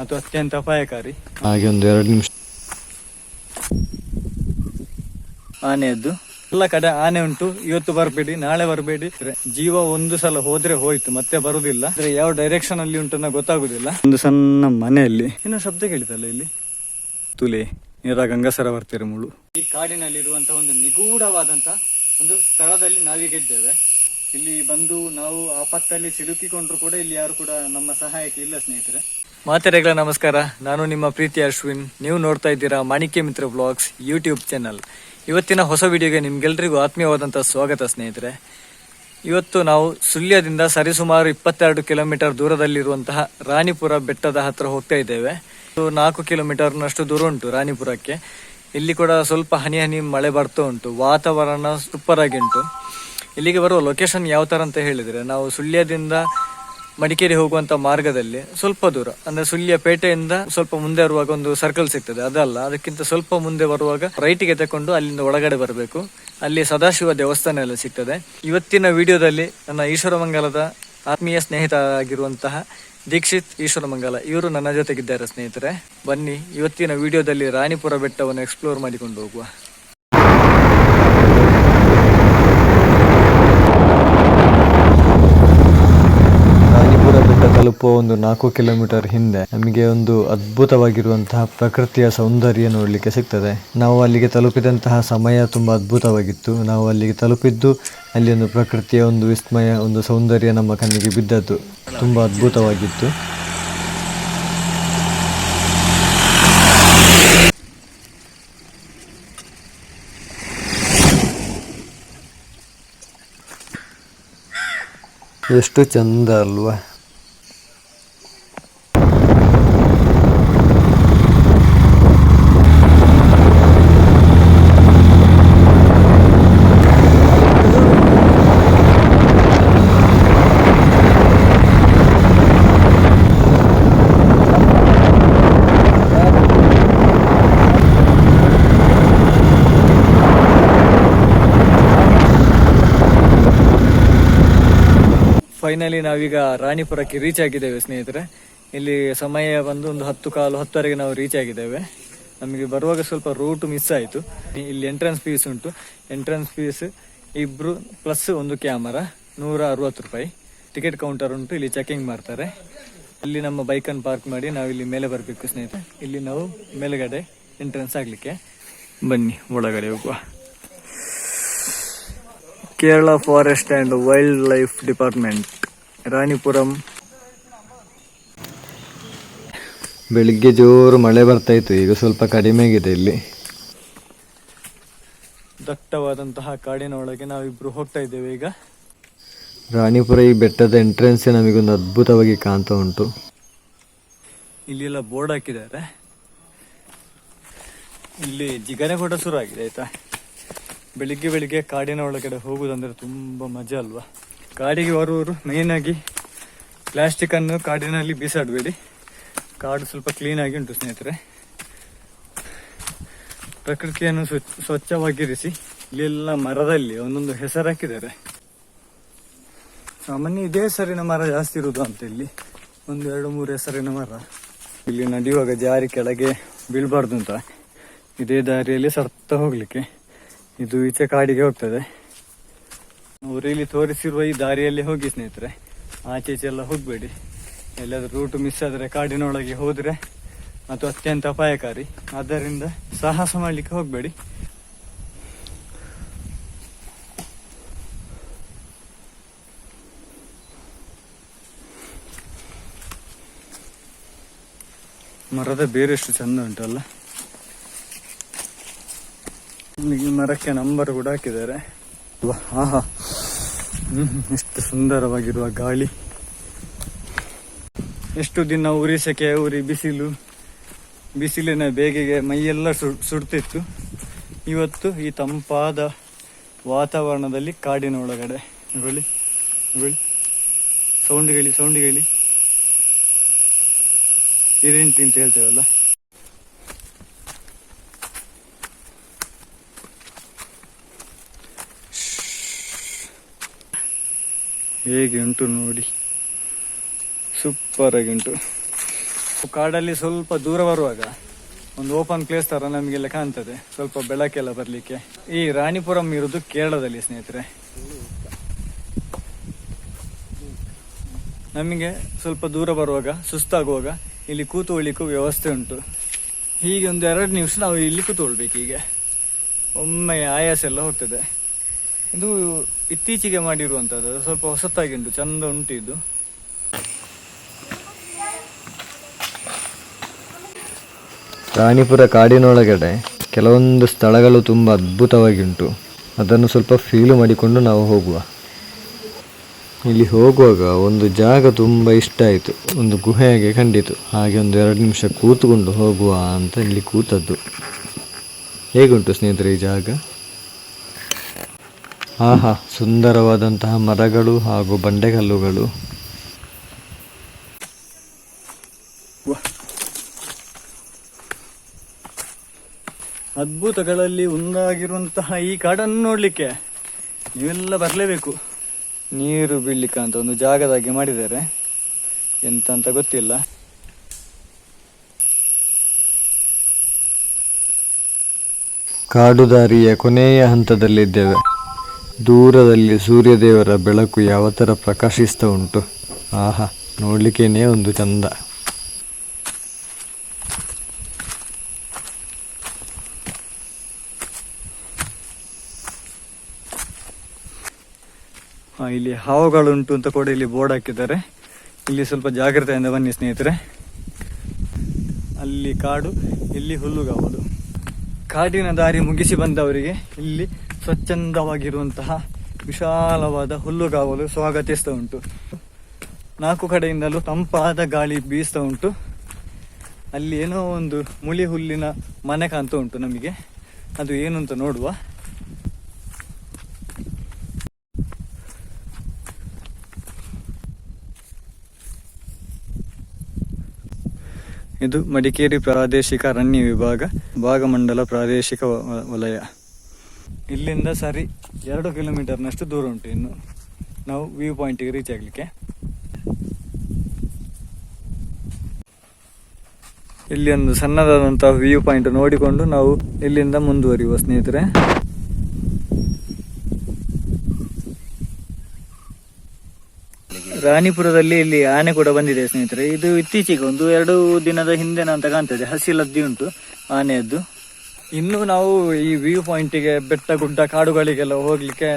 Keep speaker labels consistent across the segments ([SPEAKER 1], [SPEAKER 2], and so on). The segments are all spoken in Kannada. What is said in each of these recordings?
[SPEAKER 1] ಮತ್ತು ಅತ್ಯಂತ ಅಪಾಯಕಾರಿ.
[SPEAKER 2] ಹಾಗೆ ಒಂದು ಎರಡು ನಿಮಿಷ.
[SPEAKER 1] ಆನೆಯದ್ದು. ಎಲ್ಲ ಕಡೆ ಆನೆ ಉಂಟು. ಇವತ್ತು ಬರಬೇಡಿ ನಾಳೆ ಬರಬೇಡಿ. ಜೀವ ಒಂದು ಸಲ ಹೋದ್ರೆ ಹೋಯ್ತು ಮತ್ತೆ ಬರುದಿಲ್ಲ. ಅಂದ್ರೆ ಯಾವ ಡೈರೆಕ್ಷನ್ ಅಲ್ಲಿ ಉಂಟನ್ನ ಗೊತ್ತಾಗುದಿಲ್ಲ. ಒಂದು ಸಣ್ಣ ಮನೆಯಲ್ಲಿ. ಏನೋ ಶಬ್ದ ಕೇಳಿತಲ್ಲ ಇಲ್ಲಿ? ತುಲೆ ನೀರ ಗಂಗಸರ ಬರ್ತೀರ ಮುಳು. ಈ ಕಾಡಿನಲ್ಲಿ ಕಾಡಿನಲ್ಲಿರುವಂತಹ ಒಂದು ನಿಗೂಢವಾದಂತ ಒಂದು ಸ್ಥಳದಲ್ಲಿ ನಾವೀಗಿದ್ದೇವೆ ಇಲ್ಲಿ ಬಂದು ನಾವು ಆಪತ್ತಲ್ಲಿ ಸಿಲುಕಿಕೊಂಡ್ರು ಕೂಡ ಇಲ್ಲಿ ಯಾರು ಕೂಡ ನಮ್ಮ ಸಹಾಯಕ್ಕೆ ಇಲ್ಲ ಸ್ನೇಹಿತರೆ. ಮಾತೆರೆಗಳ, ನಮಸ್ಕಾರ. ನಾನು ನಿಮ್ಮ ಪ್ರೀತಿ ಅಶ್ವಿನ್. ನೀವು ನೋಡ್ತಾ ಇದ್ದೀರಾ ಮಾಣಿಕ್ಯ ಮಿತ್ರ ಬ್ಲಾಗ್ಸ್ ಯೂಟ್ಯೂಬ್ ಚಾನಲ್. ಇವತ್ತಿನ ಹೊಸ ವಿಡಿಯೋಗೆ ನಿಮ್ಗೆಲ್ರಿಗೂ ಆತ್ಮೀಯವಾದಂಥ ಸ್ವಾಗತ, ಸ್ನೇಹಿತರೆ. ಇವತ್ತು ನಾವು ಸುಳ್ಯದಿಂದ ಸರಿಸುಮಾರು ಇಪ್ಪತ್ತೆರಡು ಕಿಲೋಮೀಟರ್ ದೂರದಲ್ಲಿರುವಂತಹ ರಾಣಿಪುರ ಬೆಟ್ಟದ ಹತ್ರ ಹೋಗ್ತಾ ಇದ್ದೇವೆ. ಇದು ನಾಲ್ಕು ಕಿಲೋಮೀಟರ್ನಷ್ಟು ದೂರ ಉಂಟು ರಾಣಿಪುರಕ್ಕೆ. ಇಲ್ಲಿ ಕೂಡ ಸ್ವಲ್ಪ ಹನಿ ಹನಿ ಮಳೆ ಬರ್ತಾ ಉಂಟು. ವಾತಾವರಣ ಸೂಪರ್ ಆಗಿ ಉಂಟು. ಇಲ್ಲಿಗೆ ಬರುವ ಲೊಕೇಶನ್ ಯಾವ ಥರ ಅಂತ ಹೇಳಿದರೆ, ನಾವು ಸುಳ್ಯದಿಂದ ಮಡಿಕೇರಿ ಹೋಗುವಂತ ಮಾರ್ಗದಲ್ಲಿ ಸ್ವಲ್ಪ ದೂರ, ಅಂದ್ರೆ ಸುಳ್ಯ ಪೇಟೆಯಿಂದ ಸ್ವಲ್ಪ ಮುಂದೆ ಬರುವಾಗ ಒಂದು ಸರ್ಕಲ್ ಸಿಗ್ತದೆ. ಅದಲ್ಲ, ಅದಕ್ಕಿಂತ ಸ್ವಲ್ಪ ಮುಂದೆ ಬರುವಾಗ ರೈಟಿಗೆ ತಕೊಂಡು ಅಲ್ಲಿಂದ ಒಳಗಡೆ ಬರಬೇಕು. ಅಲ್ಲಿ ಸದಾಶಿವ ದೇವಸ್ಥಾನ ಎಲ್ಲ ಸಿಗ್ತದೆ. ಇವತ್ತಿನ ವಿಡಿಯೋದಲ್ಲಿ ನನ್ನ ಈಶ್ವರಮಂಗಲದ ಆತ್ಮೀಯ ಸ್ನೇಹಿತ ಆಗಿರುವಂತಹ ದೀಕ್ಷಿತ್ ಈಶ್ವರಮಂಗಲ ಇವರು ನನ್ನ ಜೊತೆಗಿದ್ದಾರೆ ಸ್ನೇಹಿತರೆ. ಬನ್ನಿ, ಇವತ್ತಿನ ವಿಡಿಯೋದಲ್ಲಿ ರಾಣಿಪುರ ಬೆಟ್ಟವನ್ನು ಎಕ್ಸ್ಪ್ಲೋರ್ ಮಾಡಿಕೊಂಡು ಹೋಗುವ
[SPEAKER 2] ರಾಣಿಪುರ ತಲುಪುವ ಒಂದು ನಾಲ್ಕು ಕಿಲೋಮೀಟರ್ ಹಿಂದೆ ನಮಗೆ ಒಂದು ಅದ್ಭುತವಾಗಿರುವಂತಹ ಪ್ರಕೃತಿಯ ಸೌಂದರ್ಯ ನೋಡಲಿಕ್ಕೆ ಸಿಗ್ತದೆ. ನಾವು ಅಲ್ಲಿಗೆ ತಲುಪಿದಂತಹ ಸಮಯ ತುಂಬಾ ಅದ್ಭುತವಾಗಿತ್ತು. ನಾವು ಅಲ್ಲಿಗೆ ತಲುಪಿದ್ದು ಅಲ್ಲಿ ಒಂದು ಪ್ರಕೃತಿಯ ಒಂದು ವಿಸ್ಮಯ, ಒಂದು ಸೌಂದರ್ಯ ನಮ್ಮ ಕಣ್ಣಿಗೆ ಬಿದ್ದದ್ದು. ತುಂಬಾ ಅದ್ಭುತವಾಗಿತ್ತು. ಎಷ್ಟು ಚಂದ ಅಲ್ವಾ.
[SPEAKER 1] ಫೈನಲಿ ನಾವೀಗ ರಾಣಿಪುರಕ್ಕೆ ರೀಚ್ ಆಗಿದ್ದೇವೆ, ಸ್ನೇಹಿತರೆ. ಇಲ್ಲಿ ಸಮಯ ಬಂದು ಒಂದು ಹತ್ತು ಕಾಲು, ಹತ್ತುವರೆಗೆ ನಾವು ರೀಚ್ ಆಗಿದ್ದೇವೆ. ನಮಗೆ ಬರುವಾಗ ಸ್ವಲ್ಪ ರೂಟ್ ಮಿಸ್ ಆಯಿತು. ಇಲ್ಲಿ ಎಂಟ್ರೆನ್ಸ್ ಫೀಸ್ ಉಂಟು. ಎಂಟ್ರೆನ್ಸ್ ಫೀಸ್ ಇಬ್ರು ಪ್ಲಸ್ ಒಂದು ಕ್ಯಾಮರಾ ನೂರ ಅರವತ್ತು ರೂಪಾಯಿ. ಟಿಕೆಟ್ ಕೌಂಟರ್ ಉಂಟು, ಇಲ್ಲಿ ಚೆಕಿಂಗ್ ಮಾಡ್ತಾರೆ. ಇಲ್ಲಿ ನಮ್ಮ ಬೈಕನ್ನು ಪಾರ್ಕ್ ಮಾಡಿ ನಾವು ಇಲ್ಲಿ ಮೇಲೆ ಬರಬೇಕು, ಸ್ನೇಹಿತರೆ. ಇಲ್ಲಿ ನಾವು ಮೇಲುಗಡೆ ಎಂಟ್ರೆನ್ಸ್ ಆಗಲಿಕ್ಕೆ. ಬನ್ನಿ, ಒಳಗಡೆ ಹೋಗುವ. Kerala forest and wildlife department Ranipuram.
[SPEAKER 2] ಬೆಳಿಗ್ಗೆ ಜೋರು ಮಳೆ ಬರ್ತಾ ಇತ್ತು ಈಗ ಸ್ವಲ್ಪ ಕಡಿಮೆ ಆಗಿದೆ ಇಲ್ಲಿ.
[SPEAKER 1] ದಟ್ಟವಾದಂತಹ ಕಾಡಿನ ಒಳಗೆ ನಾವಿಬ್ರು ಹೋಗ್ತಾ ಇದ್ದೇವೆ ಈಗ.
[SPEAKER 2] ರಾಣಿಪುರ ಈ ಬೆಟ್ಟದ ಎಂಟ್ರೆನ್ಸ್ ನಮಗೊಂದು ಅದ್ಭುತವಾಗಿ ಕಾಣ್ತಾ ಉಂಟು.
[SPEAKER 1] ಇಲ್ಲಿ ಎಲ್ಲ ಬೋರ್ಡ್ ಹಾಕಿದ್ದಾರೆ. ಇಲ್ಲಿ ಜಿಗಣೆ ಕೂಡ ಶುರು ಆಗಿದೆ ಆಯ್ತಾ? ಬೆಳಿಗ್ಗೆ ಬೆಳಿಗ್ಗೆ ಕಾಡಿನ ಒಳಗಡೆ ಹೋಗುದಂದ್ರೆ ತುಂಬಾ ಮಜಾ ಅಲ್ವಾ? ಕಾಡಿಗೆ ಬರುವವರು ಮೇಯ್ನಾಗಿ ಆಗಿ ಪ್ಲಾಸ್ಟಿಕ್ ಅನ್ನು ಕಾಡಿನಲ್ಲಿ ಬೀಸಾಡಬೇಡಿ. ಕಾಡು ಸ್ವಲ್ಪ ಕ್ಲೀನ್ ಆಗಿ ಉಂಟು ಸ್ನೇಹಿತರೆ. ಪ್ರಕೃತಿಯನ್ನು ಸ್ವಚ್ಛ ಸ್ವಚ್ಛವಾಗಿರಿಸಿ ಇಲ್ಲೆಲ್ಲ ಮರದಲ್ಲಿ ಒಂದೊಂದು ಹೆಸರು ಹಾಕಿದ್ದಾರೆ. ಸಾಮಾನ್ಯ ಇದೇ ಹೆಸರಿನ ಮರ ಜಾಸ್ತಿ ಇರುವುದು ಅಂತ ಇಲ್ಲಿ. ಒಂದು, ಎರಡು, ಮೂರು ಹೆಸರಿನ ಮರ. ಇಲ್ಲಿ ನಡೆಯುವಾಗ ಜಾರಿ ಕೆಳಗೆ ಬೀಳಬಾರ್ದು ಅಂತ. ಇದೇ ದಾರಿಯಲ್ಲಿ ಸರ್ತ ಹೋಗ್ಲಿಕ್ಕೆ. ಇದು ಈಚೆ ಕಾಡಿಗೆ ಹೋಗ್ತದೆ. ಅವರು ಇಲ್ಲಿ ತೋರಿಸಿರುವ ಈ ದಾರಿಯಲ್ಲಿ ಹೋಗಿ ಸ್ನೇಹಿತರೆ. ಆಚೆ ಈಚೆ ಎಲ್ಲ ಹೋಗ್ಬೇಡಿ. ಎಲ್ಲಾದ್ರೂ ರೂಟ್ ಮಿಸ್ ಆದ್ರೆ ಕಾಡಿನೊಳಗೆ ಹೋದ್ರೆ ಮತ್ತು ಅತ್ಯಂತ ಅಪಾಯಕಾರಿ. ಆದ್ದರಿಂದ ಸಾಹಸ ಮಾಡ್ಲಿಕ್ಕೆ ಹೋಗ್ಬೇಡಿ. ಮರದ ಬೇರೆ ಎಷ್ಟು ಚಂದ ಉಂಟಲ್ಲ ಮರಕ್ಕೆ ನಂಬರ್ ಕೂಡ ಹಾಕಿದ್ದಾರೆ. ಆಹಾ. ಎಷ್ಟು ಸುಂದರವಾಗಿರುವ ಗಾಳಿ. ಎಷ್ಟು ದಿನ ಉರಿ ಸೆಕೆ, ಉರಿ ಬಿಸಿಲು. ಬಿಸಿಲಿನ ಬೇಗೆಗೆ ಮೈಯೆಲ್ಲ ಸುಡ್ತಿತ್ತು. ಇವತ್ತು ಈ ತಂಪಾದ ವಾತಾವರಣದಲ್ಲಿ ಕಾಡಿನ ಒಳಗಡೆ ನೋಡಿ ನೋಡಿ ಸೌಂಡ್ ಹೇಳಿ, ಸೌಂಡ್ ಇರಿಂಟಿ ಅಂತ ಹೇಳ್ತೇವಲ್ಲ? ಹೇಗೆ ಉಂಟು ನೋಡಿ. ಸೂಪರ್ ಆಗಿ ಉಂಟು ಕಾಡಲ್ಲಿ ಸ್ವಲ್ಪ ದೂರ ಬರುವಾಗ ಒಂದು ಓಪನ್ ಪ್ಲೇಸ್ ತರ ನಮಗೆಲ್ಲ ಕಾಣ್ತದೆ. ಸ್ವಲ್ಪ ಬೆಳಕೆಲ್ಲ ಬರ್ಲಿಕ್ಕೆ. ಈ ರಾಣಿಪುರಂ ಇರುವುದು ಕೇರಳದಲ್ಲಿ, ಸ್ನೇಹಿತರೆ. ನಮಗೆ ಸ್ವಲ್ಪ ದೂರ ಬರುವಾಗ, ಸುಸ್ತಾಗುವಾಗ ಇಲ್ಲಿ ಕೂತುಕೊಳ್ಳಿಕ್ಕೂ ವ್ಯವಸ್ಥೆ ಉಂಟು. ಹೀಗೆ ಒಂದು ಎರಡು ನಿಮಿಷ ನಾವು ಇಲ್ಲಿ ಕೂತ್ಕೊಳ್ಬೇಕು ಹೀಗೆ ಒಮ್ಮೆ ಆಯಾಸ ಎಲ್ಲ ಹೋಗ್ತದೆ. ಇದು ಇತ್ತೀಚೆಗೆ ಮಾಡಿರುವಂಥದ್ದು ಸ್ವಲ್ಪ ಹೊಸತಾಗಿ ಉಂಟು, ಚಂದ ಉಂಟು ಇದು.
[SPEAKER 2] ರಾಣಿಪುರ ಕಾಡಿನೊಳಗಡೆ ಕೆಲವೊಂದು ಸ್ಥಳಗಳು ತುಂಬ ಅದ್ಭುತವಾಗಿ ಉಂಟು. ಅದನ್ನು ಸ್ವಲ್ಪ ಫೀಲು ಮಾಡಿಕೊಂಡು ನಾವು ಹೋಗುವ. ಇಲ್ಲಿ ಹೋಗುವಾಗ ಒಂದು ಜಾಗ ತುಂಬ ಇಷ್ಟ ಆಯಿತು. ಒಂದು ಗುಹೆಯಾಗೆ ಕಂಡಿತು. ಹಾಗೆ ಒಂದು ಎರಡು ನಿಮಿಷ ಕೂತ್ಕೊಂಡು ಹೋಗುವ ಅಂತ ಇಲ್ಲಿ ಕೂತದ್ದು. ಹೇಗುಂಟು ಸ್ನೇಹಿತರೆ ಈ ಜಾಗ? ಆಹಾ ಸುಂದರವಾದಂತಹ ಮರಗಳು ಹಾಗೂ ಬಂಡೆಕಲ್ಲುಗಳು
[SPEAKER 1] ಅದ್ಭುತಗಳಲ್ಲಿ ಒಂದಾಗಿರುವಂತಹ ಈ ಕಾಡನ್ನು ನೋಡ್ಲಿಕ್ಕೆ ನೀವೆಲ್ಲ ಬರಲೇಬೇಕು. ನೀರು ಬೀಳ್ಲಿಕ್ಕೆ ಅಂತ ಒಂದು ಜಾಗದಾಗೆ ಮಾಡಿದ್ದಾರೆ. ಎಂತ ಅಂತ ಗೊತ್ತಿಲ್ಲ.
[SPEAKER 2] ಕಾಡುದಾರಿಯ ಕೊನೆಯ ಹಂತದಲ್ಲಿದ್ದೇವೆ. ದೂರದಲ್ಲಿ ಸೂರ್ಯದೇವರ ಬೆಳಕು ಯಾವ ಥರ ಪ್ರಕಾಶಿಸ್ತಾ ಉಂಟು? ಆಹಾ, ನೋಡಲಿಕ್ಕೇನೆ ಒಂದು ಚಂದ.
[SPEAKER 1] ಇಲ್ಲಿ ಹಾವುಗಳುಂಟು ಅಂತ ಕೂಡ ಇಲ್ಲಿ ಬೋರ್ಡ್ ಹಾಕಿದ್ದಾರೆ. ಇಲ್ಲಿ ಸ್ವಲ್ಪ ಜಾಗ್ರತೆಯಿಂದ ಬನ್ನಿ ಸ್ನೇಹಿತರೆ. ಅಲ್ಲಿ ಕಾಡು, ಇಲ್ಲಿ ಹುಲ್ಲುಗಾವಲು. ಕಾಡಿನ ದಾರಿ ಮುಗಿಸಿ ಬಂದವರಿಗೆ ಇಲ್ಲಿ ಸ್ವಚ್ಛಂದವಾಗಿರುವಂತಹ ವಿಶಾಲವಾದ ಹುಲ್ಲುಗಾವಲು ಸ್ವಾಗತಿಸ್ತಾ ಉಂಟು. ನಾಲ್ಕು ಕಡೆಯಿಂದಲೂ ತಂಪಾದ ಗಾಳಿ ಬೀಸ್ತಾ ಉಂಟು. ಅಲ್ಲಿ ಏನೋ ಒಂದು ಮುಳಿ ಹುಲ್ಲಿನ ಮನೆ ಕಾಣ್ತಾ ಉಂಟು ನಮಗೆ. ಅದು ಏನು ಅಂತ ನೋಡುವ. ಇದು ಮಡಿಕೇರಿ ಪ್ರಾದೇಶಿಕ ಅರಣ್ಯ ವಿಭಾಗ, ಭಾಗಮಂಡಲ ಪ್ರಾದೇಶಿಕ ವಲಯ. ಇಲ್ಲಿಂದ ಸರಿ ಎರಡು ಕಿಲೋಮೀಟರ್ನಷ್ಟು ದೂರ ಉಂಟು ಇನ್ನು. ನಾವು ವ್ಯೂ ಪಾಯಿಂಟಿಗೆ ರೀಚ್ ಆಗಲಿಕ್ಕೆ. ಇಲ್ಲಿ ಒಂದು ಸಣ್ಣದಾದಂತಹ ವ್ಯೂ ಪಾಯಿಂಟ್ ನೋಡಿಕೊಂಡು ನಾವು ಇಲ್ಲಿಂದ ಮುಂದುವರಿಯುವ ಸ್ನೇಹಿತರೆ. ರಾಣಿಪುರದಲ್ಲಿ ಇಲ್ಲಿ ಆನೆ ಕೂಡ ಬಂದಿದೆ ಸ್ನೇಹಿತರೆ. ಇದು ಇತ್ತೀಚೆಗೆ ಒಂದು ಎರಡು ದಿನದ ಹಿಂದೆ ಅಂತ ಕಾಣ್ತದೆ. ಹಸಿ ಲದ್ದಿ ಉಂಟು ಆನೆಯದ್ದು. ಇನ್ನು ನಾವು ಈ ವ್ಯೂ ಪಾಯಿಂಟಿಗೆ ಬೆಟ್ಟ, ಗುಡ್ಡ, ಕಾಡುಗಳಿಗೆಲ್ಲ ಹೋಗ್ಲಿಕ್ಕೆ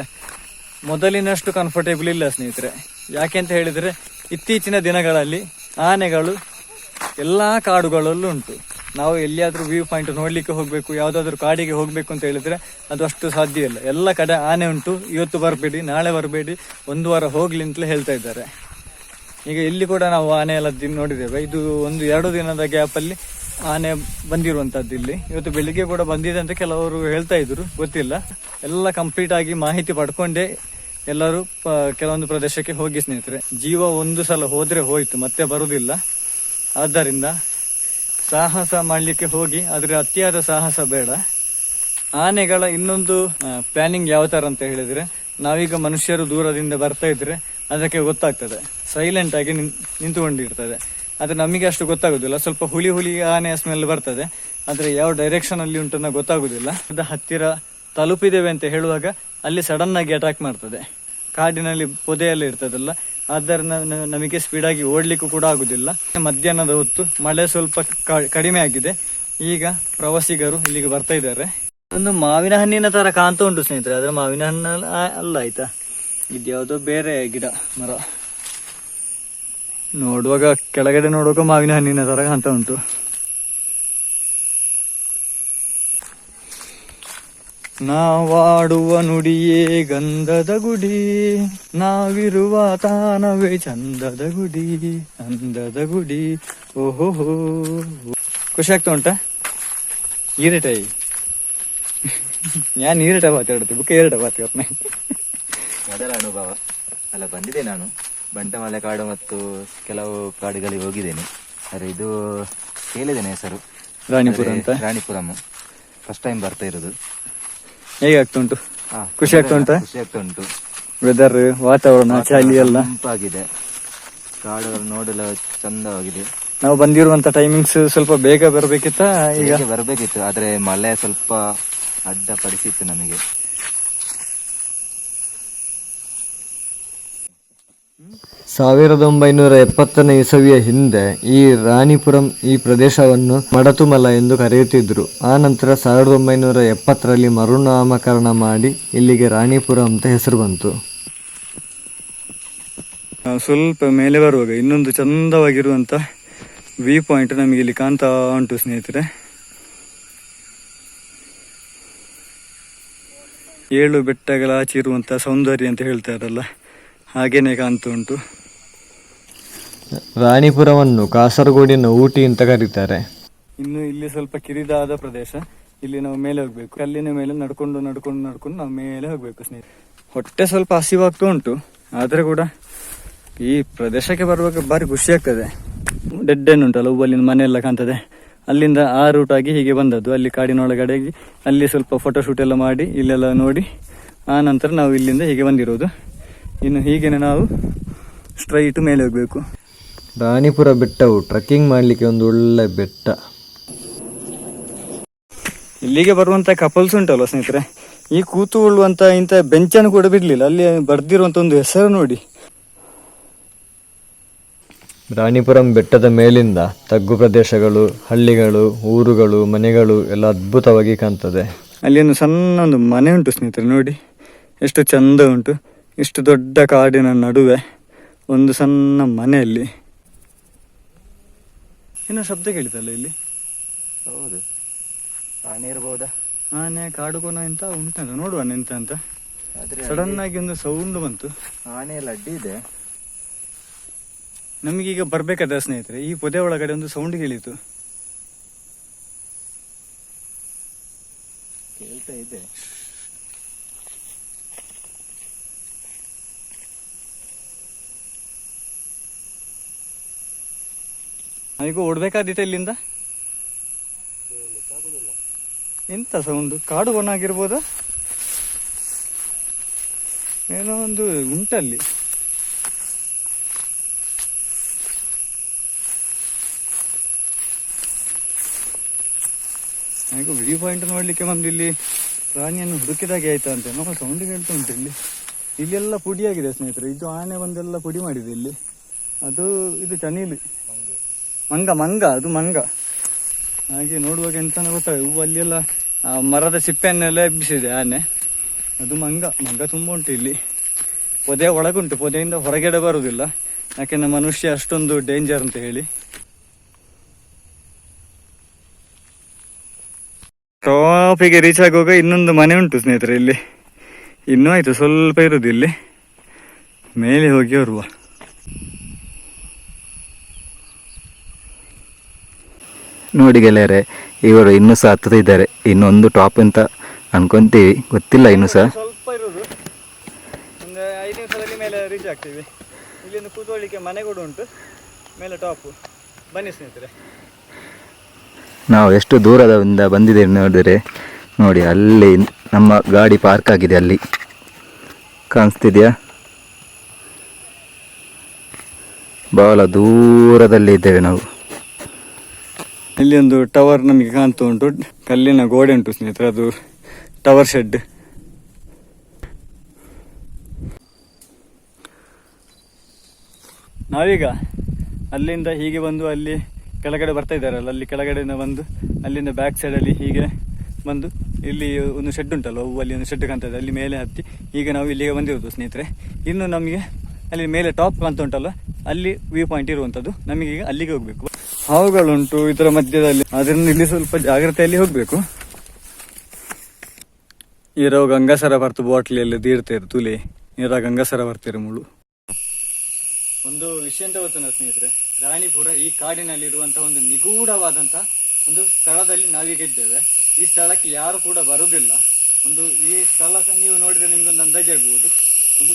[SPEAKER 1] ಮೊದಲಿನಷ್ಟು ಕಂಫರ್ಟೇಬಲ್ ಇಲ್ಲ ಸ್ನೇಹಿತರೆ. ಯಾಕೆ ಅಂತ ಹೇಳಿದ್ರೆ, ಇತ್ತೀಚಿನ ದಿನಗಳಲ್ಲಿ ಆನೆಗಳು ಎಲ್ಲಾ ಕಾಡುಗಳಲ್ಲೂ ಉಂಟು. ನಾವು ಎಲ್ಲಿಯಾದರೂ ವ್ಯೂ ಪಾಯಿಂಟ್ ನೋಡಲಿಕ್ಕೆ ಹೋಗಬೇಕು, ಯಾವುದಾದ್ರೂ ಕಾಡಿಗೆ ಹೋಗಬೇಕು ಅಂತ ಹೇಳಿದ್ರೆ ಅದು ಅಷ್ಟು ಸಾಧ್ಯ ಇಲ್ಲ. ಎಲ್ಲ ಕಡೆ ಆನೆ ಉಂಟು, ಇವತ್ತು ಬರಬೇಡಿ, ನಾಳೆ ಬರಬೇಡಿ, ಒಂದು ವಾರ ಹೋಗ್ಲಿ ಅಂತಲೇ ಹೇಳ್ತಾ ಇದ್ದಾರೆ. ಈಗ ಇಲ್ಲಿ ಕೂಡ ನಾವು ಆನೆ ಎಲ್ಲ ನೋಡಿದ್ದೇವೆ. ಇದು ಒಂದು ಎರಡು ದಿನದ ಗ್ಯಾಪ್ ಅಲ್ಲಿ ಆನೆ ಬಂದಿರುವಂತದ್ದು ಇಲ್ಲಿ. ಇವತ್ತು ಬೆಳಿಗ್ಗೆ ಕೂಡ ಬಂದಿದೆ ಅಂತ ಕೆಲವರು ಹೇಳ್ತಾ ಇದ್ರು. ಗೊತ್ತಿಲ್ಲ. ಎಲ್ಲ ಕಂಪ್ಲೀಟ್ ಆಗಿ ಮಾಹಿತಿ ಪಡ್ಕೊಂಡೆ. ಎಲ್ಲರೂ ಕೆಲವೊಂದು ಪ್ರದೇಶಕ್ಕೆ ಹೋಗಿ ಸ್ನೇಹಿತರೆ. ಜೀವ ಒಂದು ಸಲ ಹೋದ್ರೆ ಹೋಯ್ತು, ಮತ್ತೆ ಬರುವುದಿಲ್ಲ ಆದ್ದರಿಂದ ಸಾಹಸ ಮಾಡಲಿಕ್ಕೆ ಹೋಗಿ, ಆದ್ರೆ ಅತಿಯಾದ ಸಾಹಸ ಬೇಡ. ಆನೆಗಳ ಇನ್ನೊಂದು ಪ್ಲಾನಿಂಗ್ ಯಾವ ತರ ಅಂತ ಹೇಳಿದ್ರೆ, ನಾವೀಗ ಮನುಷ್ಯರು ದೂರದಿಂದ ಬರ್ತಾ ಇದ್ರೆ ಅದಕ್ಕೆ ಗೊತ್ತಾಗ್ತದೆ. ಸೈಲೆಂಟ್ ಆಗಿ ನಿಂತುಕೊಂಡಿರ್ತದೆ. ಆದ್ರೆ ನಮಗೆ ಅಷ್ಟು ಗೊತ್ತಾಗುದಿಲ್ಲ. ಸ್ವಲ್ಪ ಹುಲಿ ಹುಲಿ ಆನೆಯ ಸ್ಮೆಲ್ ಬರ್ತದೆ. ಆದ್ರೆ ಯಾವ ಡೈರೆಕ್ಷನ್ ಅಲ್ಲಿ ಉಂಟನ್ನ ಗೊತ್ತಾಗುದಿಲ್ಲ. ಅದು ಹತ್ತಿರ ತಲುಪಿದ್ದೇವೆ ಅಂತ ಹೇಳುವಾಗ ಅಲ್ಲಿ ಸಡನ್ ಆಗಿ ಅಟ್ಯಾಕ್ ಮಾಡ್ತದೆ. ಕಾಡಿನಲ್ಲಿ ಪೊದೆಯೆಲ್ಲ ಇರ್ತದಲ್ಲ ಆದ್ದರಿಂದ ನಮಗೆ ಸ್ಪೀಡ್ ಆಗಿ ಓಡ್ಲಿಕ್ಕೂ ಕೂಡ ಆಗುದಿಲ್ಲ. ಮಧ್ಯಾಹ್ನದ ಹೊತ್ತು ಮಳೆ ಸ್ವಲ್ಪ ಕಡಿಮೆ ಆಗಿದೆ. ಈಗ ಪ್ರವಾಸಿಗರು ಇಲ್ಲಿಗೆ ಬರ್ತಾ ಇದ್ದಾರೆ. ಒಂದು ಮಾವಿನ ಹಣ್ಣಿನ ತರ ಕಾಣ್ತಾ ಉಂಟು ಸ್ನೇಹಿತರೆ, ಆದ್ರೆ ಮಾವಿನ ಹಣ್ಣು ಅಲ್ಲ ಆಯ್ತಾ? ಇದ್ಯಾವುದೋ ಬೇರೆ ಗಿಡ, ಮರ. ನೋಡುವಾಗ ಕೆಳಗಡೆ ನೋಡುವಾಗ ಮಾವಿನ ಹಣ್ಣಿನ ತರ ಕಾಣ್ತಾ ಉಂಟು. ನಾವಾಡುವ ನುಡಿಯೇ ಗಂಧದ ಗುಡಿ ನಾವಿರುವ ತಾನವೇ ಚಂದದ ಗುಡಿ ಅಂದದ ಗುಡಿ. ಓಹೋ ಖುಷಿ ಆಗ್ತಾ ಉಂಟಾ? ಈರಟಾಯಿ ನೀರಟ ಈರಟ ಮಾತಾಡುತ್ತೆ ಬುಕ್ಕ ಎರಟ ಮಾತಾಡ್ತೇನೆ
[SPEAKER 3] ಮೊದಲ ಅನುಭವ. ಅಲ್ಲ ಬಂದಿದೆ ನಾನು. ಬಂಟಮಲೆ ಕಾಡು ಮತ್ತು ಕೆಲವು ಕಾಡುಗಳಿಗೆ ಹೋಗಿದ್ದೇನೆ. ಅರೆ ಇದು ಕೇಳಿದ್ದೇನೆ ಹೆಸರು.
[SPEAKER 1] ರಾಣಿಪುರ ಅಂತ?
[SPEAKER 3] ರಾಣಿಪುರಂ. ಫಸ್ಟ್ ಟೈಮ್ ಬರ್ತಾ ಇರೋದು.
[SPEAKER 1] ಹೇಗೆ ಆಗ್ತಾ ಉಂಟು ಖುಷಿ ಆಗ್ತಾ ಉಂಟು?
[SPEAKER 3] ಖುಷಿ ಆಗ್ತಾ ಉಂಟು.
[SPEAKER 1] ವೆದರ್ ವಾತಾವರಣ ಚಳಿ ಎಲ್ಲ?
[SPEAKER 3] ತಂಪಾಗಿದೆ. ಕಾಡು ನೋಡಲು ಚಂದವಾಗಿದೆ.
[SPEAKER 1] ನಾವು ಬಂದಿರುವಂತ ಟೈಮಿಂಗ್ಸ್ ಸ್ವಲ್ಪ ಬೇಗ ಬರ್ಬೇಕಿತ್ತ ಈಗ?
[SPEAKER 3] ಬರಬೇಕಿತ್ತು ಆದ್ರೆ ಮಳೆ ಸ್ವಲ್ಪ ಅಡ್ಡ ಪಡಿಸಿತ್ತು ನಮಗೆ.
[SPEAKER 2] ಸಾವಿರದ ಒಂಬೈನೂರ ಎಪ್ಪತ್ತನೇ ಇಸವಿಯ ಹಿಂದೆ ಈ ರಾಣಿಪುರಂ ಈ ಪ್ರದೇಶವನ್ನು ಮಡತುಮಲ ಎಂದು ಕರೆಯುತ್ತಿದ್ದರು. ಆ ನಂತರ ಸಾವಿರದ ಒಂಬೈನೂರ ಎಪ್ಪತ್ತರಲ್ಲಿ ಮರುನಾಮಕರಣ ಮಾಡಿ ಇಲ್ಲಿಗೆ ರಾಣಿಪುರ ಅಂತ ಹೆಸರು ಬಂತು.
[SPEAKER 1] ಸ್ವಲ್ಪ ಮೇಲೆ ಬರುವಾಗ ಇನ್ನೊಂದು ಚಂದವಾಗಿರುವಂಥ ವಿ ಪಾಯಿಂಟ್ ನಮಗೆ ಇಲ್ಲಿ ಕಾಣ್ತಾ ಉಂಟು ಸ್ನೇಹಿತರೆ. ಏಳು ಬೆಟ್ಟಗಳ ಆಚೆ ಇರುವಂಥ ಸೌಂದರ್ಯ ಅಂತ ಹೇಳ್ತಾರಲ್ಲ. ಹಾಗೇನೆ ಕಾಣ್ತಾ ಉಂಟು.
[SPEAKER 2] ರಾಣಿಪುರವನ್ನು ಕಾಸರಗೋಡಿನ ಊಟಿ ಅಂತ ಕರೀತಾರೆ.
[SPEAKER 1] ಇನ್ನು ಇಲ್ಲಿ ಸ್ವಲ್ಪ ಕಿರಿದಾದ ಪ್ರದೇಶ. ಇಲ್ಲಿ ನಾವು ಮೇಲೆ ಹೋಗ್ಬೇಕು. ಕಲ್ಲಿನ ಮೇಲೆ ನಡ್ಕೊಂಡು ನಡ್ಕೊಂಡು ನಡ್ಕೊಂಡು ನಾವು ಮೇಲೆ ಹೋಗ್ಬೇಕು ಸ್ನೇಹಿತರೆ. ಹೊಟ್ಟೆ ಸ್ವಲ್ಪ ಹಸಿವಾಗ್ತಾ ಉಂಟು. ಆದ್ರೆ ಕೂಡ ಈ ಪ್ರದೇಶಕ್ಕೆ ಬರುವಾಗ ಬಾರಿ ಖುಷಿ ಆಗ್ತದೆ. ಡೆಡ್ ಎಂಡ್ ಉಂಟಲ್ಲ ಹೂವಲ್ಲಿನ ಮನೆ ಎಲ್ಲ ಕಾಣ್ತದೆ. ಅಲ್ಲಿಂದ ಆ ರೂಟ್ ಆಗಿ ಹೀಗೆ ಬಂದದ್ದು. ಅಲ್ಲಿ ಕಾಡಿನೊಳಗಡೆ ಅಲ್ಲಿ ಸ್ವಲ್ಪ ಫೋಟೋ ಶೂಟ್ ಎಲ್ಲ ಮಾಡಿ ಇಲ್ಲೆಲ್ಲ ನೋಡಿ ಆ ನಂತರ ನಾವು ಇಲ್ಲಿಂದ ಹೀಗೆ ಬಂದಿರೋದು. ಇನ್ನು ಹೀಗೇನೆ ನಾವು ಸ್ಟ್ರೈಟ್ ಮೇಲೆ ಹೋಗಬೇಕು.
[SPEAKER 2] ರಾಣಿಪುರ ಬೆಟ್ಟವು ಟ್ರೆಕ್ಕಿಂಗ್ ಮಾಡಲಿಕ್ಕೆ ಒಂದು ಒಳ್ಳೆ ಬೆಟ್ಟ.
[SPEAKER 1] ಇಲ್ಲಿಗೆ ಬರುವಂತ ಕಪಲ್ಸ್ ಉಂಟಲ್ವ ಸ್ನೇಹಿತರೆ? ಈ ಕೂತುಕೊಳ್ಳುವಂತ ಇಂಥ ಬೆಂಚನ್ನು ಕೂಡ ಬಿಡಲಿಲ್ಲ. ಅಲ್ಲಿ ಬರ್ದಿರುವಂತ ಒಂದು ಹೆಸರು ನೋಡಿ.
[SPEAKER 2] ರಾಣಿಪುರಂ ಬೆಟ್ಟದ ಮೇಲಿಂದ ತಗ್ಗು ಪ್ರದೇಶಗಳು ಹಳ್ಳಿಗಳು ಊರುಗಳು ಮನೆಗಳು ಎಲ್ಲ ಅದ್ಭುತವಾಗಿ ಕಾಣ್ತದೆ.
[SPEAKER 1] ಅಲ್ಲಿ ಒಂದು ಸಣ್ಣ ಒಂದು ಮನೆ ಉಂಟು ಸ್ನೇಹಿತರೆ ನೋಡಿ. ಎಷ್ಟು ಚಂದ ಉಂಟು. ಇಷ್ಟು ದೊಡ್ಡ ಕಾಡಿನ ನಡುವೆ ಒಂದು ಸಣ್ಣ ಮನೆಯಲ್ಲಿ. ಏನೋ ಶಬ್ದ ಕೇಳಿತಲ್ಲ ಇಲ್ಲಿ?
[SPEAKER 3] ಹೌದು. ಆನೆ ಇರ್ಬೋದಾ?
[SPEAKER 1] ಆನೆ ಕಾಡುಕೋನ ಎಂತ ಉಂಟಂತ ನೋಡುವ ಎಂತ ಅಂತ. ಸಡನ್ ಆಗಿ ಒಂದು ಸೌಂಡ್ ಬಂತು.
[SPEAKER 3] ಆನೆ ಎಲ್ಲ ಅಡ್ಡಿ ಇದೆ.
[SPEAKER 1] ನಮಗೀಗ ಬರ್ಬೇಕಾದ ಸ್ನೇಹಿತರೆ ಈ ಪೊದೆ ಒಳಗಡೆ ಒಂದು ಸೌಂಡ್ ಕೇಳ್ತಾ
[SPEAKER 3] ಇದೆ
[SPEAKER 1] ಈಗ ಓಡ್ಬೇಕಾದಿತ್ತ ಇಲ್ಲಿಂದ ಎಂತ ಸೌಂಡ್ ಕಾಡು ಆಗಿರ್ಬೋದಾ? ಏನೋ ಒಂದು ಉಂಟಲ್ಲಿ. ನನಗೂ ವ್ಯೂ ಪಾಯಿಂಟ್ ನೋಡ್ಲಿಕ್ಕೆ ಬಂದು ಇಲ್ಲಿ ಪ್ರಾಣಿಯನ್ನು ಹುಡುಕಿದಾಗೆ ಆಯ್ತಾ ಅಂತ ನಮ್ಮ ಸೌಂಡ್ ಕೇಳ್ತಾ ಉಂಟು ಇಲ್ಲಿ. ಇಲ್ಲೆಲ್ಲ ಪುಡಿಯಾಗಿದೆ ಸ್ನೇಹಿತರೆ. ಇದು ಆನೆ ಬಂದೆಲ್ಲ ಪುಡಿ ಮಾಡಿದೆ ಇಲ್ಲಿ. ಅದು ಇದು ಚನೀಲಿ. ಮಂಗ ಮಂಗ, ಅದು ಮಂಗ. ಹಾಗೆ ನೋಡುವಾಗ ಎಂತ ಗೊತ್ತಾಗ ಹೂವು ಅಲ್ಲೆಲ್ಲ ಮರದ ಸಿಪ್ಪೆಯನ್ನೆಲ್ಲ ಎಬ್ಬಿಸಿದೆ ಆನೆ. ಅದು ಮಂಗ. ಮಂಗ ತುಂಬ ಉಂಟು ಇಲ್ಲಿ. ಪೊದೆ ಒಳಗುಂಟು. ಪೊದೆಯಿಂದ ಹೊರಗಡೆ ಬರುವುದಿಲ್ಲ. ನಮ್ಮ ಮನುಷ್ಯ ಅಷ್ಟೊಂದು ಡೇಂಜರ್ ಅಂತ ಹೇಳಿ. ಟಾಪಿಗೆ ರೀಚ್ ಆಗುವಾಗ ಇನ್ನೊಂದು ಮನೆ ಉಂಟು ಸ್ನೇಹಿತರೆ ಇಲ್ಲಿ. ಇನ್ನೂ ಆಯಿತು. ಸ್ವಲ್ಪ ಇರುದು ಇಲ್ಲಿ. ಮೇಲೆ ಹೋಗಿ ಬರುವ.
[SPEAKER 3] ನೋಡಿ ಗೆಳೆಯರೆ ಇವರು ಇನ್ನೂ ಸಹ ಹತ್ತುತ್ತಿದ್ದಾರೆ ಇನ್ನೊಂದು ಟಾಪ್ ಅಂತ ಅನ್ಕೊಂತೀವಿ. ಗೊತ್ತಿಲ್ಲ ಇನ್ನು ಸಹ.
[SPEAKER 1] ಸ್ವಲ್ಪ ಇರುದು. ಒಂದು ಐದು ನಿಮಿಷದಲ್ಲಿ ಮೇಲೆ ರೀಚ್ ಆಗ್ತೀವಿ. ಇಲ್ಲಿಂದ ಕೂತ್ಕೊಳ್ಳಿಕ್ಕೆ ಮನೆ ಕೂಡ ಉಂಟು. ಮೇಲೆ ಟಾಪು ಬನ್ನಿ ಸ್ನೇಹಿತರೆ.
[SPEAKER 3] ನಾವು ಎಷ್ಟು ದೂರದಿಂದ ಬಂದಿದ್ದೇವೆ ನೋಡಿದ್ರೆ ನೋಡಿ ಅಲ್ಲಿ ನಮ್ಮ ಗಾಡಿ ಪಾರ್ಕ್ ಆಗಿದೆ ಅಲ್ಲಿ. ಕಾಣಿಸ್ತಿದ್ಯಾ? ಬಹಳ ದೂರದಲ್ಲಿ ಇದ್ದೇವೆ ನಾವು.
[SPEAKER 1] ಇಲ್ಲಿ ಒಂದು ಟವರ್ ನಮಗೆ ಕಾಣ್ತಾ ಉಂಟು. ಕಲ್ಲಿನ ಗೋಡೆ ಉಂಟು ಸ್ನೇಹಿತರೆ, ಅದು ಟವರ್ ಶೆಡ್ ನಾವೀಗ ಅಲ್ಲಿಂದ ಹೀಗೆ ಬಂದು ಅಲ್ಲಿ ಕೆಳಗಡೆ ಬರ್ತಾ ಇದ್ದಾರಲ್ಲ ಅಲ್ಲಿ ಕೆಳಗಡೆಯಿಂದ ಬಂದು, ಅಲ್ಲಿಂದ ಬ್ಯಾಕ್ ಸೈಡಲ್ಲಿ ಹೀಗೆ ಬಂದು, ಇಲ್ಲಿ ಒಂದು ಶೆಡ್ ಉಂಟಲ್ಲ ಅವು ಅಲ್ಲಿ ಒಂದು ಶೆಡ್ ಕಾಣ್ತಾ ಇದೆ, ಅಲ್ಲಿ ಮೇಲೆ ಹತ್ತಿ, ಈಗ ನಾವು ಇಲ್ಲಿಗೆ ಬಂದಿರೋದು ಸ್ನೇಹಿತರೆ. ಇನ್ನು ನಮಗೆ ಅಲ್ಲಿ ಮೇಲೆ ಟಾಪ್ ಕಾಣ್ತಾ ಉಂಟಲ್ಲ, ಅಲ್ಲಿ ವ್ಯೂ ಪಾಯಿಂಟ್ ಇರುವಂಥದ್ದು ನಮಗೀಗ ಅಲ್ಲಿಗೆ ಹೋಗಬೇಕು. ಹಾವುಗಳುಂಟು ಇದರ ಮಧ್ಯದಲ್ಲಿ. ಅದರಿಂದ ಇಲ್ಲಿ ಸ್ವಲ್ಪ ಜಾಗ್ರತೆಯಲ್ಲಿ ಹೋಗಬೇಕು. ಇರೋ ಗಂಗಾಸರ ಬರ್ತು ಬಾಟ್ಲಿಯಲ್ಲಿ ದೀರ್ತಾರೆ ತುಲೆ ಇರೋ ಗಂಗಾಸರ ಬರ್ತಾರೆ ಮುಳು. ಒಂದು ವಿಷಯ ಅಂತ ಗೊತ್ತು ಸ್ನೇಹಿತರೆ? ರಾಣಿಪುರ ಈ ಕಾಡಿನಲ್ಲಿ ಇರುವಂತಹ ಒಂದು ನಿಗೂಢವಾದಂತ ಒಂದು ಸ್ಥಳದಲ್ಲಿ ನಾವೀಗ ಇದ್ದೇವೆ. ಈ ಸ್ಥಳಕ್ಕೆ ಯಾರು ಕೂಡ ಬರುವುದಿಲ್ಲ ಒಂದು ಈ ಸ್ಥಳ ನೀವು ನೋಡಿದ್ರೆ ನಿಮ್ಗೆ ಒಂದು ಅಂದಾಜಾಗುವುದು ಒಂದು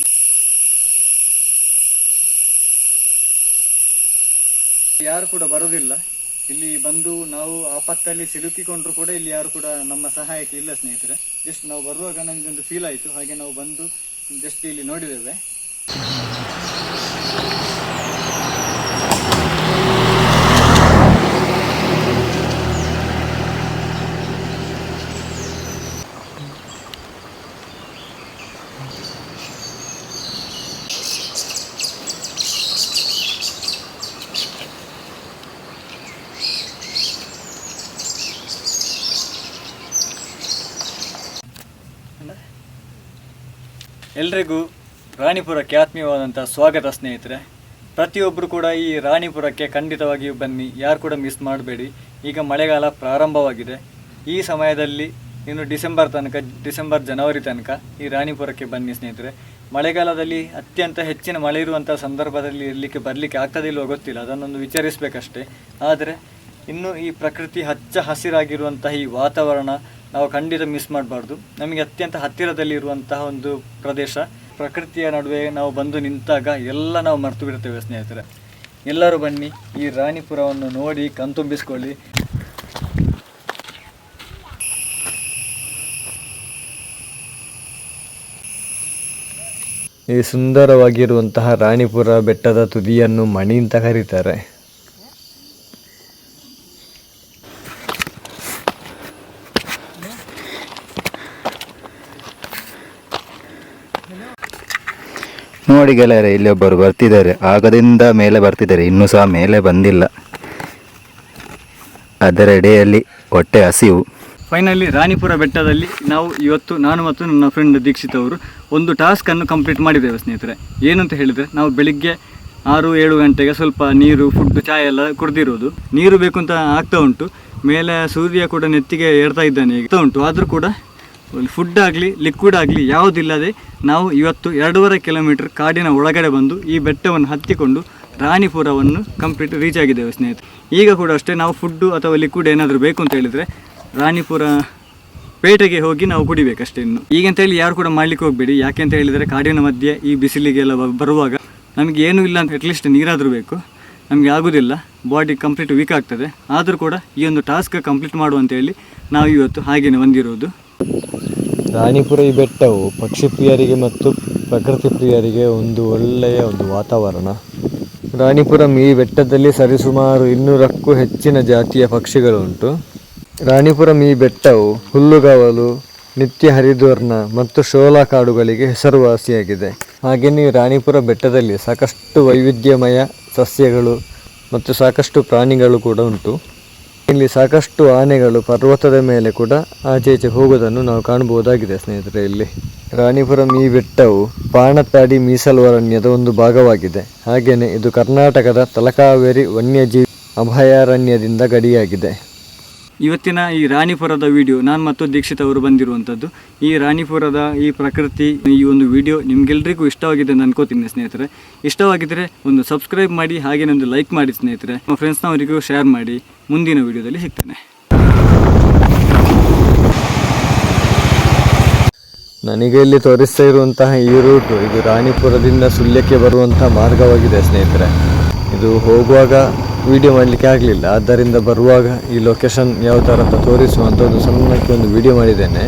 [SPEAKER 1] ಯಾರು ಕೂಡ ಬರೋದಿಲ್ಲ. ಇಲ್ಲಿ ಬಂದು ನಾವು ಆಪತ್ತಲ್ಲಿ ಸಿಲುಕಿಕೊಂಡ್ರು ಕೂಡ ಇಲ್ಲಿ ಯಾರು ಕೂಡ ನಮ್ಮ ಸಹಾಯಕ್ಕೆ ಇಲ್ಲ, ಸ್ನೇಹಿತರೆ. ಜಸ್ಟ್ ನಾವು ಬರುವಾಗ ಒಂದು ಫೀಲ್ ಆಯ್ತು. ಹಾಗೆ ನಾವು ಬಂದು ಜಸ್ಟ್ ಇಲ್ಲಿ ನೋಡಿದ್ದೇವೆ. ಎಲ್ರಿಗೂ ರಾಣಿಪುರಕ್ಕೆ ಆತ್ಮೀಯವಾದಂಥ ಸ್ವಾಗತ ಸ್ನೇಹಿತರೆ. ಪ್ರತಿಯೊಬ್ಬರು ಕೂಡ ಈ ರಾಣಿಪುರಕ್ಕೆ ಖಂಡಿತವಾಗಿಯೂ ಬನ್ನಿ. ಯಾರು ಕೂಡ ಮಿಸ್ ಮಾಡಬೇಡಿ. ಈಗ ಮಳೆಗಾಲ ಪ್ರಾರಂಭವಾಗಿದೆ. ಈ ಸಮಯದಲ್ಲಿ ಇನ್ನು ಡಿಸೆಂಬರ್ ತನಕ, ಡಿಸೆಂಬರ್ ಜನವರಿ ತನಕ ಈ ರಾಣಿಪುರಕ್ಕೆ ಬನ್ನಿ ಸ್ನೇಹಿತರೆ. ಮಳೆಗಾಲದಲ್ಲಿ ಅತ್ಯಂತ ಹೆಚ್ಚಿನ ಮಳೆ ಇರುವಂಥ ಸಂದರ್ಭದಲ್ಲಿ ಇರಲಿಕ್ಕೆ, ಬರಲಿಕ್ಕೆ ಆಗ್ತದಿಲ್ಲೋ ಗೊತ್ತಿಲ್ಲ. ಅದನ್ನೊಂದು ವಿಚಾರಿಸಬೇಕಷ್ಟೇ. ಆದರೆ ಇನ್ನು ಈ ಪ್ರಕೃತಿ ಹಚ್ಚ ಹಸಿರಾಗಿರುವಂತಹ ಈ ವಾತಾವರಣ ನಾವು ಖಂಡಿತ ಮಿಸ್ ಮಾಡಬಾರ್ದು. ನಮಗೆ ಅತ್ಯಂತ ಹತ್ತಿರದಲ್ಲಿ ಇರುವಂತಹ ಒಂದು ಪ್ರದೇಶ, ಪ್ರಕೃತಿಯ ನಡುವೆ ನಾವು ಬಂದು ನಿಂತಾಗ ಎಲ್ಲ ನಾವು ಮರೆತು ಬಿಡ್ತೇವೆ ಸ್ನೇಹಿತರೆ. ಎಲ್ಲರೂ ಬನ್ನಿ, ಈ ರಾಣಿಪುರವನ್ನು ನೋಡಿ ಕಣ್ತುಂಬಿಸ್ಕೊಳ್ಳಿ.
[SPEAKER 2] ಈ ಸುಂದರವಾಗಿರುವಂತಹ ರಾಣಿಪುರ ಬೆಟ್ಟದ ತುದಿಯನ್ನು ಮಣಿ ಅಂತ ಕರೀತಾರೆ.
[SPEAKER 3] ನೋಡಿ ಗೆಳೆಯರೆ, ಇಲ್ಲಿ ಒಬ್ಬರು ಬರ್ತಿದ್ದಾರೆ. ಆಗದಿಂದ ಮೇಲೆ ಬರ್ತಿದ್ದಾರೆ. ಇನ್ನೂ ಸಹ ಮೇಲೆ ಬಂದಿಲ್ಲ. ಅದರ ಎಡೆಯಲ್ಲಿ ಹೊಟ್ಟೆ ಹಸಿವು.
[SPEAKER 1] ಫೈನಲಿ ರಾಣಿಪುರ ಬೆಟ್ಟದಲ್ಲಿ ನಾವು ಇವತ್ತು ನಾನು ಮತ್ತು ನನ್ನ ಫ್ರೆಂಡ್ ದೀಕ್ಷಿತ್ ಅವರು ಒಂದು ಟಾಸ್ಕನ್ನು ಕಂಪ್ಲೀಟ್ ಮಾಡಿದ್ದೇವೆ ಸ್ನೇಹಿತರೆ. ಏನಂತ ಹೇಳಿದರೆ, ನಾವು ಬೆಳಿಗ್ಗೆ ಆರು ಏಳು ಗಂಟೆಗೆ ಸ್ವಲ್ಪ ನೀರು ಫುಡ್ ಚಾಯ್ ಎಲ್ಲ ಕುಡ್ದಿರೋದು. ನೀರು ಬೇಕು ಅಂತ ಆಗ್ತಾ ಉಂಟು. ಮೇಲೆ ಸೂರ್ಯ ಕೂಡ ನೆತ್ತಿಗೆ ಏರ್ತಾ ಇದ್ದಾನೆ. ಆಗ್ತಾ ಉಂಟು. ಆದರೂ ಕೂಡ ಫುಡ್ ಆಗಲಿ ಲಿಕ್ವಿಡ್ ಆಗಲಿ ಯಾವುದಿಲ್ಲದೆ ನಾವು ಇವತ್ತು ಎರಡೂವರೆ ಕಿಲೋಮೀಟರ್ ಕಾಡಿನ ಒಳಗಡೆ ಬಂದು ಈ ಬೆಟ್ಟವನ್ನು ಹತ್ತಿಕೊಂಡು ರಾಣಿಪುರವನ್ನು ಕಂಪ್ಲೀಟ್ ರೀಚ್ ಆಗಿದ್ದೇವೆ ಸ್ನೇಹಿತರೆ. ಈಗ ಕೂಡ ಅಷ್ಟೇ ನಾವು ಫುಡ್ಡು ಅಥವಾ ಲಿಕ್ವಿಡ್ ಏನಾದರೂ ಬೇಕು ಅಂತ ಹೇಳಿದರೆ ರಾಣಿಪುರ ಪೇಟೆಗೆ ಹೋಗಿ ನಾವು ಕುಡಿಬೇಕಷ್ಟೇ ಇನ್ನು. ಈಗಂತ ಹೇಳಿ ಯಾರು ಕೂಡ ಮಾಡಲಿಕ್ಕೆ ಹೋಗಬೇಡಿ. ಯಾಕೆ ಅಂತ ಹೇಳಿದರೆ ಕಾಡಿನ ಮಧ್ಯೆ ಈ ಬಿಸಿಲಿಗೆಲ್ಲ ಬರುವಾಗ ನಮಗೆ ಏನೂ ಇಲ್ಲ ಅಂತ ಅಟ್ಲೀಸ್ಟ್ ನೀರಾದರೂ ಬೇಕು. ನಮಗೆ ಆಗೋದಿಲ್ಲ. ಬಾಡಿ ಕಂಪ್ಲೀಟ್ ವೀಕ್ ಆಗ್ತದೆ. ಆದರೂ ಕೂಡ ಈ ಒಂದು ಟಾಸ್ಕ್ ಕಂಪ್ಲೀಟ್ ಮಾಡುವಂಥೇಳಿ ನಾವು ಇವತ್ತು ಹಾಗೆಯೇ ಬಂದಿರೋದು.
[SPEAKER 2] ರಾಣಿಪುರ ಈ ಬೆಟ್ಟವು ಪಕ್ಷಿ ಪ್ರಿಯರಿಗೆ ಮತ್ತು ಪ್ರಕೃತಿ ಪ್ರಿಯರಿಗೆ ಒಂದು ಒಳ್ಳೆಯ ಒಂದು ವಾತಾವರಣ. ರಾಣಿಪುರಂ ಈ ಬೆಟ್ಟದಲ್ಲಿ ಸರಿಸುಮಾರು ಇನ್ನೂರಕ್ಕೂ ಹೆಚ್ಚಿನ ಜಾತಿಯ ಪಕ್ಷಿಗಳುಂಟು. ರಾಣಿಪುರಂ ಈ ಬೆಟ್ಟವು ಹುಲ್ಲುಗಾವಲು, ನಿತ್ಯ ಹರಿದ್ವರ್ಣ ಮತ್ತು ಶೋಲಾ ಕಾಡುಗಳಿಗೆ ಹೆಸರುವಾಸಿಯಾಗಿದೆ. ಹಾಗೆಯೇ ರಾಣಿಪುರ ಬೆಟ್ಟದಲ್ಲಿ ಸಾಕಷ್ಟು ವೈವಿಧ್ಯಮಯ ಸಸ್ಯಗಳು ಮತ್ತು ಸಾಕಷ್ಟು ಪ್ರಾಣಿಗಳು ಕೂಡ ಉಂಟು. ಇಲ್ಲಿ ಸಾಕಷ್ಟು ಆನೆಗಳು ಪರ್ವತದ ಮೇಲೆ ಕೂಡ ಆಚೆ ಈಚೆ ಹೋಗೋದನ್ನು ನಾವು ಕಾಣಬಹುದಾಗಿದೆ, ಸ್ನೇಹಿತರೆ. ಇಲ್ಲಿ ರಾಣಿಪುರಂ ಈ ಬೆಟ್ಟವು ಪಾಣತಾಡಿ ಮೀಸಲು ಒಂದು ಭಾಗವಾಗಿದೆ. ಹಾಗೆಯೇ ಇದು ಕರ್ನಾಟಕದ ತಲಕಾವೇರಿ ವನ್ಯಜೀವಿ ಅಭಯಾರಣ್ಯದಿಂದ ಗಡಿಯಾಗಿದೆ.
[SPEAKER 1] ಇವತ್ತಿನ ಈ ರಾಣಿಪುರದ ವಿಡಿಯೋ ನಾನು ಮತ್ತು ದೀಕ್ಷಿತ್ ಅವರು ಬಂದಿರುವಂಥದ್ದು ಈ ರಾಣಿಪುರದ ಈ ಪ್ರಕೃತಿ, ಈ ಒಂದು ವಿಡಿಯೋ ನಿಮಗೆಲ್ಲರಿಗೂ ಇಷ್ಟವಾಗಿದೆ ಅಂತ ಅನ್ಕೋತೀನಿ, ಸ್ನೇಹಿತರೆ. ಇಷ್ಟವಾಗಿದ್ದರೆ ಒಂದು ಸಬ್ಸ್ಕ್ರೈಬ್ ಮಾಡಿ ಹಾಗೆ ಒಂದು ಲೈಕ್ ಮಾಡಿ, ಸ್ನೇಹಿತರೆ. ನಮ್ಮ ಫ್ರೆಂಡ್ಸ್ನವರಿಗೂ ಶೇರ್ ಮಾಡಿ. ಮುಂದಿನ ವಿಡಿಯೋದಲ್ಲಿ ಸಿಗ್ತೇನೆ.
[SPEAKER 2] ನನಗೆ ಇಲ್ಲಿ ತೋರಿಸ್ತಾ ಇರುವಂತಹ ಈ ರೂಟು, ಇದು ರಾಣಿಪುರದಿಂದ ಸುಳ್ಯಕ್ಕೆ ಬರುವಂತಹ ಮಾರ್ಗವಾಗಿದೆ ಸ್ನೇಹಿತರೆ. ಇದು ಹೋಗುವಾಗ ವಿಡಿಯೋ ಮಾಡಲಿಕ್ಕೆ ಆಗಲಿಲ್ಲ, ಆದ್ದರಿಂದ ಬರುವಾಗ ಈ ಲೊಕೇಶನ್ ಯಾವ ಥರ ಅಂತ ತೋರಿಸುವಂಥ ಒಂದು ಸಣ್ಣಕ್ಕೆ ಒಂದು ವಿಡಿಯೋ ಮಾಡಿದ್ದೇನೆ.